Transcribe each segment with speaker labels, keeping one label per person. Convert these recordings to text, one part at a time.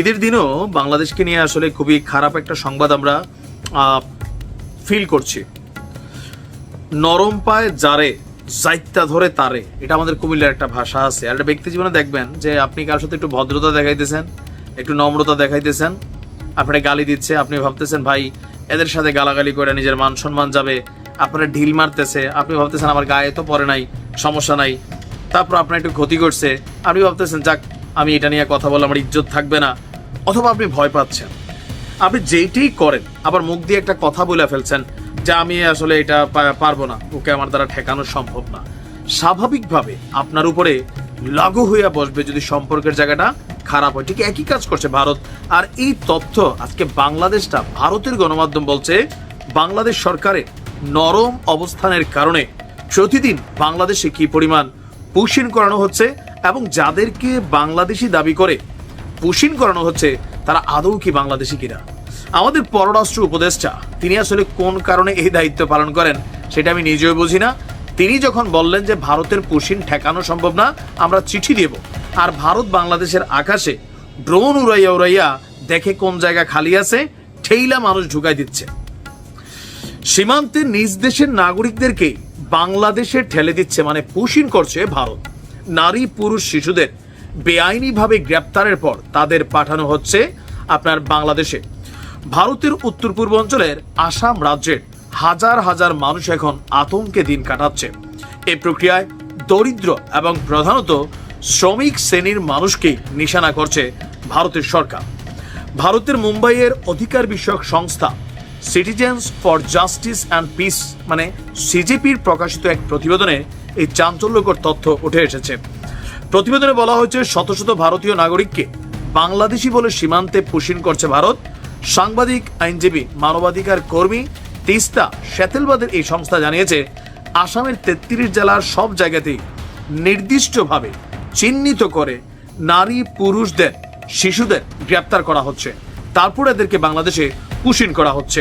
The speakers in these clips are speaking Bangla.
Speaker 1: ঈদের দিনও বাংলাদেশকে নিয়ে আসলে খুবই খারাপ একটা সংবাদ আমরা ফিল করছি। নরম পায় যারে জাইত্যা ধরে তারে, এটা আমাদের কুমিল্লার একটা ভাষা আছে। আর একটা ব্যক্তি জীবনে দেখবেন যে আপনি কার সাথে একটু ভদ্রতা দেখাইতেছেন, একটু নম্রতা দেখাইতেছেন, আপনারা গালি দিচ্ছে, আপনি ভাবতেছেন, ভাই, এদের সাথে গালাগালি করে নিজের মান সম্মান যাবে, আপনারা ঢিল মারতেছে, আপনি ভাবতেছেন আমার গায়ে তো পরে নাই, সমস্যা নাই, তারপর আপনার একটু ক্ষতি করছে। আপনি ভাবতেছেন, যাক আমি এটা নিয়ে কথা বললে আমার ইজ্জত থাকবে না, অথবা আপনি ভয় পাচ্ছেন। আপনি যেইটাই করেন, আবার মুখ দিয়ে একটা কথা বলে ফেলছেন যে আমি আসলে এটা পারব না, ওকে আমার দ্বারা ঠেকানো সম্ভব না। স্বাভাবিকভাবে আপনার উপরে লাগু হইয়া বসবে যদি সম্পর্কের জায়গাটা খারাপ হয়। ঠিক একই কাজ করছে ভারত। আর এই তথ্য আজকে বাংলাদেশটা ভারতের গণমাধ্যম বলছে, বাংলাদেশ সরকারের নরম অবস্থানের কারণে প্রতিদিন বাংলাদেশে কি পরিমাণ পুষিন করানো হচ্ছে এবং যাদেরকে বাংলাদেশি দাবি করে পুশিন করানো হচ্ছে, তারা আদৌ কি বাংলাদেশি কিনা? আমাদের পররাষ্ট্র উপদেষ্টা, তিনি আসলে কোন কারণে এই দায়িত্ব পালন করেন, সেটা আমি নিজেও বুঝি না। তিনি যখন বললেন যে ভারতের পুশিন ঠেকানো সম্ভব না, আমরা চিঠি দেব। আর ভারত বাংলাদেশের আকাশে ড্রোন উড়াইয়া উড়াইয়া দেখে কোন জায়গা খালি আছে, ঠেইলা মানুষ ঢুকাই দিচ্ছে। সীমান্তে নিজ দেশের নাগরিকদেরকে বাংলাদেশে ঠেলে দিচ্ছে মানে পুশিন করছে ভারত। নারী পুরুষ শিশুদের বেআইনিভাবে গ্রেপ্তারের পর তাদের পাঠানো হচ্ছে আপনার বাংলাদেশে। ভারতের উত্তর পূর্ব অঞ্চলের আসাম রাজ্যের হাজার হাজার মানুষ এখন আতঙ্কে দিন কাটাচ্ছে। এই প্রক্রিয়ায় দরিদ্র এবং প্রধানত শ্রমিক শ্রেণির মানুষকেই নিশানা করছে ভারতের সরকার। ভারতের মুম্বাইয়ের অধিকার বিষয়ক সংস্থা citizens for justice and peace মানে সিজেপির প্রকাশিত এক প্রতিবেদনে এই চাঞ্চল্যকর তথ্য উঠে এসেছে। প্রতিবেদনে বলা হয়েছে, শত শত ভারতীয় নাগরিককে বাংলাদেশি বলে সীমান্তে পুশিন করছে ভারত। সাংবাদিক, আইনজীবী, মানবাধিকার কর্মী তিস্তা সেতেলবাদের এই সংস্থা জানিয়েছে, আসামের তেত্রিশ জেলার সব জায়গাতেই নির্দিষ্টভাবে চিহ্নিত করে নারী পুরুষদের, শিশুদের গ্রেপ্তার করা হচ্ছে। তারপর এদেরকে বাংলাদেশে পুশিন করা হচ্ছে।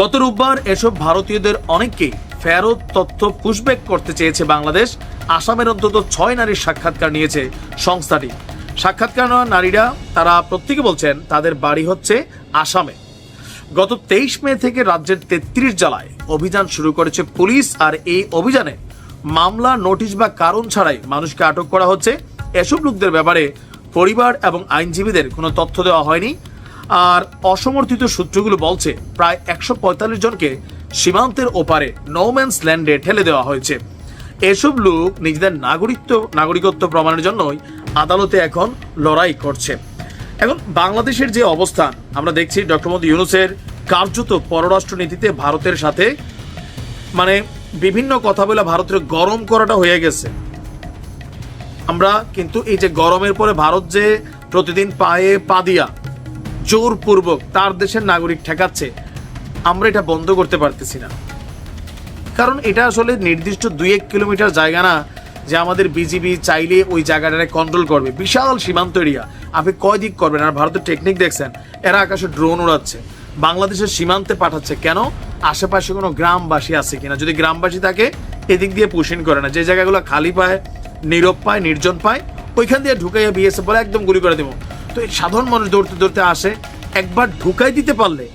Speaker 1: গত রোববার এসব ভারতীয়দের অনেককেই ফেরত তথ্য পুশব্যাক করতে চেয়েছে বাংলাদেশ। আসামের অন্তত ছয় নারীর সাক্ষাৎকার নিয়েছে সংস্থাটি। সাক্ষাৎকার নেওয়া নারীরা, তারা প্রত্যেকে বলছেন, তাদের বাড়ি হচ্ছে আসামে। গত তেইশ মে থেকে রাজ্যের তেত্রিশ জেলায় অভিযান শুরু করেছে পুলিশ, আর এই অভিযানে মামলা, নোটিশ বা কারণ ছাড়াই মানুষকে আটক করা হচ্ছে। এসব লোকদের ব্যাপারে পরিবার এবং আইনজীবীদের কোনো তথ্য দেওয়া হয়নি। আর অসমর্থিত সূত্রগুলো বলছে, প্রায় একশো পঁয়তাল্লিশ জনকে সীমান্তের ওপারে নোম্যান্স ল্যান্ডে ঠেলে দেওয়া হয়েছে। এসব লোক নিজেদের নাগরিকত্ব নাগরিকত্ব প্রমাণের জন্যই আদালতে এখন লড়াই করছে। এখন বাংলাদেশের যে অবস্থান আমরা দেখছি ডক্টর মোদী ইউনুসের কার্যত পররাষ্ট্রনীতিতে ভারতের সাথে মানে বিভিন্ন কথা বলে ভারতের গরম করাটা হয়ে গেছে। আমরা কিন্তু এই যে গরমের পরে ভারত যে প্রতিদিন পায়ে পা দিয়া জোরপূর্বক তার দেশের নাগরিক ঠেকাচ্ছে আমরা এটা বন্ধ করতে পারতেছি না। কারণ এটা আসলে নির্দিষ্ট দুই এক কিলোমিটার জায়গা না যে আমাদের বিজিবি চাইলে ওই জায়গাটাকে কন্ট্রোল করবে। বিশাল সীমান্ত এরিয়া। আপনি কয় দিক করবেন? আর ভারতের টেকনিক দেখছেন, এরা আকাশে ড্রোন উড়াচ্ছে। বাংলাদেশের সীমান্তে পাঠাচ্ছে। কেন? আশেপাশে কোনো গ্রামবাসী আছে কিনা? যদি গ্রামবাসী থাকে, এদিক দিয়ে পুশিন করে না। যে জায়গাগুলো খালি পায়, নীরব পায়, নির্জন পায়, ওইখান দিয়ে ঢুকাইয়া বিএসএফ বলে একদম গুলি করে দেবো। তো সাধারণ মানুষ দৌড়তে দৌড়তে আসে, একবার ঢুকাই দিতে পারলে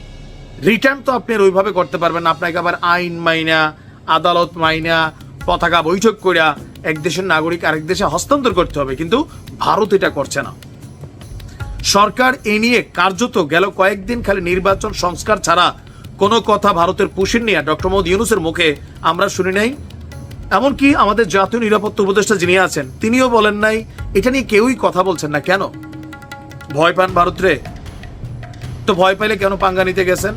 Speaker 1: রিটার্ন তো আপনি ওইভাবে করতে পারবেন আপনাকে আবার আইন মাইনা, আদালত মাইনা, পতাকা বৈঠক করিয়া এক দেশের নাগরিক আরেক দেশে হস্তান্তর করতে হবে। কিন্তু ভারত এটা করছে না। সরকার এ নিয়ে কার্যত গেল কয়েকদিন খালি নির্বাচন সংস্কার ছাড়া। কোনো কথা ভারতের পুষিন নিয়ে ডক্টর মোহাম্মদ ইউনুসের মুখে আমরা শুনি নাই। এমনকি আমাদের জাতীয় নিরাপত্তা উপদেষ্টা যিনি আছেন, তিনিও বলেন নাই, এটা নিয়ে কেউই কথা বলছেন না কেন? ভয় পান ভারতরে তো ভয় পাইলে কেন পাঙ্গা নিতে গেছেন?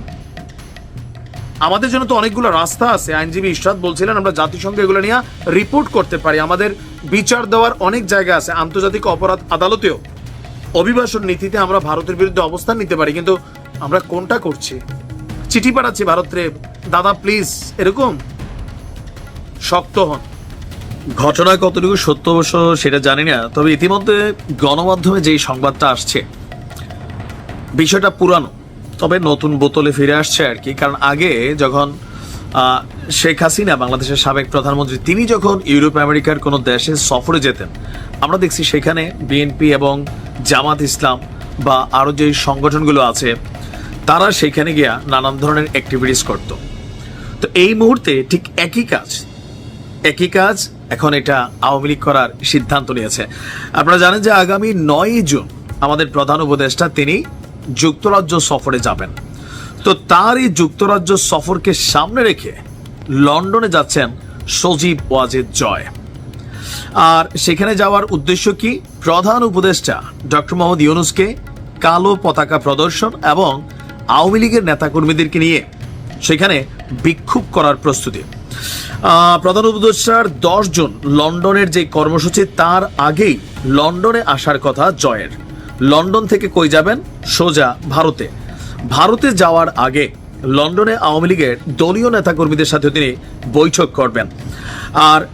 Speaker 1: আমাদের জন্য তো অনেকগুলো রাস্তা আছে। আইনজীবী ইশরাত বলছিলেন, আমরা জাতিসংঘ এগুলো নিয়ে রিপোর্ট করতে পারি। আমাদের বিচার দেওয়ার অনেক জায়গা আছে। আন্তর্জাতিক অপরাধ আদালতেও অভিবাসন নীতিতে আমরা ভারতের বিরুদ্ধে অবস্থান নিতে পারি। কিন্তু আমরা কোনটা করছি? চিঠি পাঠাচ্ছি ভারতরে। দাদা প্লিজ এরকম? শক্ত হন। ঘটনা কতটুকু সত্য সেটা জানি না, তবে ইতিমধ্যে গণমাধ্যমে যেই সংবাদটা আসছে, বিষয়টা পুরানো। তবে নতুন বোতলে ফিরে আসছে আর কি। কারণ আগে যখন শেখ হাসিনা বাংলাদেশের সাবেক প্রধানমন্ত্রী, তিনি যখন ইউরোপ আমেরিকার কোনো দেশে সফরে যেতেন, আমরা দেখছি সেখানে বিএনপি এবং জামাত ইসলাম বা আরও যে সংগঠনগুলো আছে, তারা সেখানে গিয়া নানান ধরনের অ্যাক্টিভিটিস করত। তো এই মুহূর্তে ঠিক একই কাজ একই কাজ এখন এটা আওয়ামী লীগ করার সিদ্ধান্ত নিয়েছে। আপনারা জানেন যে আগামী নয়ই জুন আমাদের প্রধান উপদেষ্টা তিনি যুক্তরাজ্য সফরে যাবেন। তো তার এই যুক্তরাজ্য সফরকে সামনে রেখে লন্ডনে যাচ্ছেন সজীব ওয়াজেদ জয়। আর সেখানে যাওয়ার উদ্দেশ্য কি? প্রধান উপদেষ্টা ডক্টর মোহাম্মদ ইউনুসকে কালো পতাকা প্রদর্শন এবং আওয়ামী লীগের নেতাকর্মীদেরকে নিয়ে সেখানে বিক্ষোভ করার প্রস্তুতি। প্রধান উপদেষ্টার দশ জন লন্ডনের যে কর্মসূচি, তার আগেই লন্ডনে আসার কথা জয়ের। লন্ডন থেকে কই যাবেন? সোজা ভারতে। ভারতে যাওয়ার আগে লন্ডনে আওয়ামী লীগের দলীয় নেতাকর্মীদের সাথে তিনি বৈঠক করবেন। আর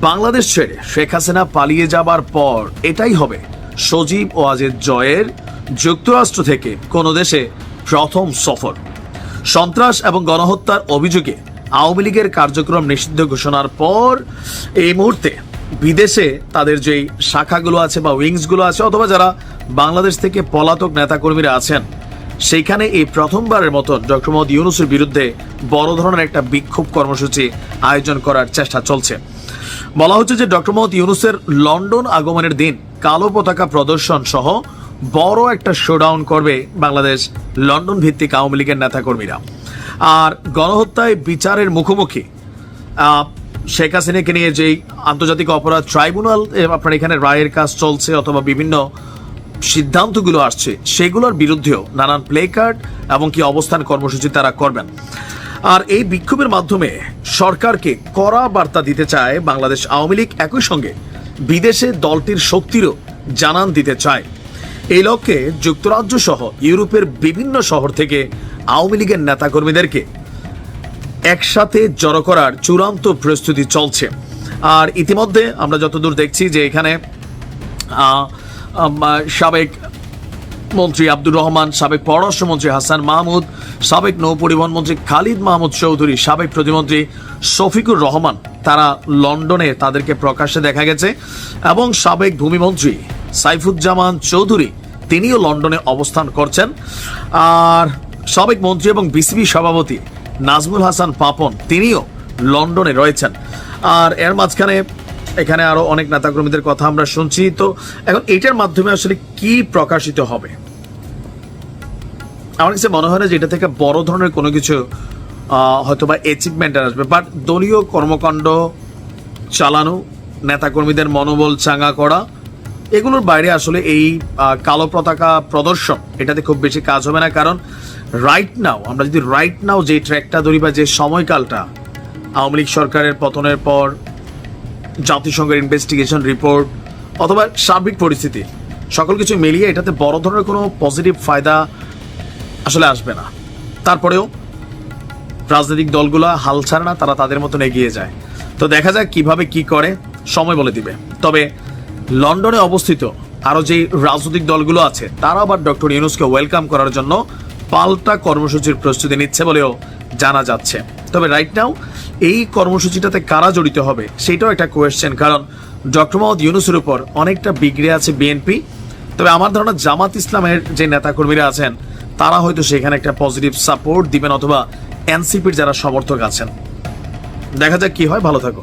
Speaker 1: বাংলাদেশ ছেড়ে শেখ হাসিনা পালিয়ে যাবার পর এটাই হবে সজীব ওয়াজেদ জয়ের যুক্তরাষ্ট্র থেকে কোনো দেশে প্রথম সফর। সন্ত্রাস এবং গণহত্যার অভিযোগে আওয়ামী লীগের কার্যক্রম নিষিদ্ধ ঘোষণার পর এই মুহূর্তে বিদেশে তাদের যেই শাখাগুলো আছে বা উইংসগুলো আছে, অথবা যারা বাংলাদেশ থেকে পলাতক নেতাকর্মীরা আছেন, সেইখানে এই প্রথমবারের মতো ডক্টর মোহাম্মদ ইউনুসের বিরুদ্ধে বড় ধরনের একটা বিক্ষোভ কর্মসূচি আয়োজন করার চেষ্টা চলছে। বলা হচ্ছে যে ডক্টর মোহাম্মদ ইউনুসের লন্ডন আগমনের দিন কালো পতাকা প্রদর্শন সহ বড় একটা শোডাউন করবে বাংলাদেশ লন্ডন ভিত্তিক আওয়ামী লীগের নেতাকর্মীরা। আর গণহত্যায় বিচারের মুখোমুখি শেখ হাসিনাকে নিয়ে যেই আন্তর্জাতিক অপরাধ ট্রাইব্যুনাল আপনার এখানে রায়ের কাজ চলছে অথবা বিভিন্ন সিদ্ধান্তগুলো আসছে, সেগুলোর বিরুদ্ধেও নানান প্লে কার্ড এবং কি অবস্থান কর্মসূচি তারা করবেন। আর এই বিক্ষোভের মাধ্যমে সরকারকে কড়া বার্তা দিতে চায় বাংলাদেশ আওয়ামী লীগ, একই সঙ্গে বিদেশে দলটির শক্তিরও জানান দিতে চায়। এই লক্ষ্যে যুক্তরাজ্য সহ ইউরোপের বিভিন্ন শহর থেকে আওয়ামী লীগের নেতাকর্মীদেরকে একসাথে জড়ো করার চূড়ান্ত প্রস্তুতি চলছে। আর ইতিমধ্যে আমরা যতদূর দেখছি যে এখানে সাবেক মন্ত্রী আব্দুর রহমান, সাবেক পররাষ্ট্রমন্ত্রী হাসান মাহমুদ, সাবেক নৌ পরিবহন মন্ত্রী খালিদ মাহমুদ চৌধুরী, সাবেক প্রতিমন্ত্রী শফিকুর রহমান, তারা লন্ডনে তাদেরকে প্রকাশ্যে দেখা গেছে। এবং সাবেক ভূমিমন্ত্রী সাইফুজ্জামান চৌধুরী, তিনিও লন্ডনে অবস্থান করছেন। আর সাবেক মন্ত্রী এবং বিসিবি সভাপতি নাজমুল হাসান পাপন, তিনিও লন্ডনে রয়েছেন। আর এর মাঝখানে এখানে আরও অনেক নেতাকর্মীদের কথা আমরা শুনছি। তো এখন এটার মাধ্যমে আসলে কি প্রকাশিত হবে? আমার কাছে মনে হয় না যে এটা থেকে বড় ধরনের কোনো কিছু হয়তো বা অ্যাচিভমেন্ট আসবে। বাট দলীয় কর্মকাণ্ড চালানো, নেতাকর্মীদের মনোবল চাঙ্গা করা, এগুলোর বাইরে আসলে এই কালো পতাকা প্রদর্শন, এটাতে খুব বেশি কাজ হবে না। কারণ রাইট নাও আমরা যদি রাইট নাও যে ট্র্যাকটা ধরি বা যে সময়কালটা, আওয়ামী লীগ সরকারের পতনের পর, জাতিসংঘের ইনভেস্টিগেশন রিপোর্ট অথবা সার্বিক পরিস্থিতি, সকল কিছু মিলিয়ে এটাতে বড় ধরনের কোনো পজিটিভ ফায়দা আসলে আসবে না। তারপরেও রাজনৈতিক দলগুলো হাল ছাড়ে না, তারা তাদের মতন এগিয়ে যায়। তো দেখা যাক কীভাবে কি করে, সময় বলে দিবে। তবে লন্ডনে অবস্থিত আরও যেই রাজনৈতিক দলগুলো আছে তারা আবার ডক্টর ইউনুসকে ওয়েলকাম করার জন্য পাল্টা কর্মসূচির প্রস্তুতি নিচ্ছে বলেও জানা যাচ্ছে। তবে রাইট নাও এই কর্মসূচিটাতে কারা জড়িত হবে সেটাও একটা কোয়েশ্চেন কারণ ডক্টর মোহাম্মদ ইউনুসের উপর অনেকটা বিগড়ে আছে বিএনপি তবে আমার ধারণা জামাত ইসলামের যে নেতাকর্মীরা আছেন, তারা হয়তো সেখানে একটা পজিটিভ সাপোর্ট দিবেন অথবা এনসিপির যারা সমর্থক আছেন। দেখা যাক কি হয়, ভালো থাকো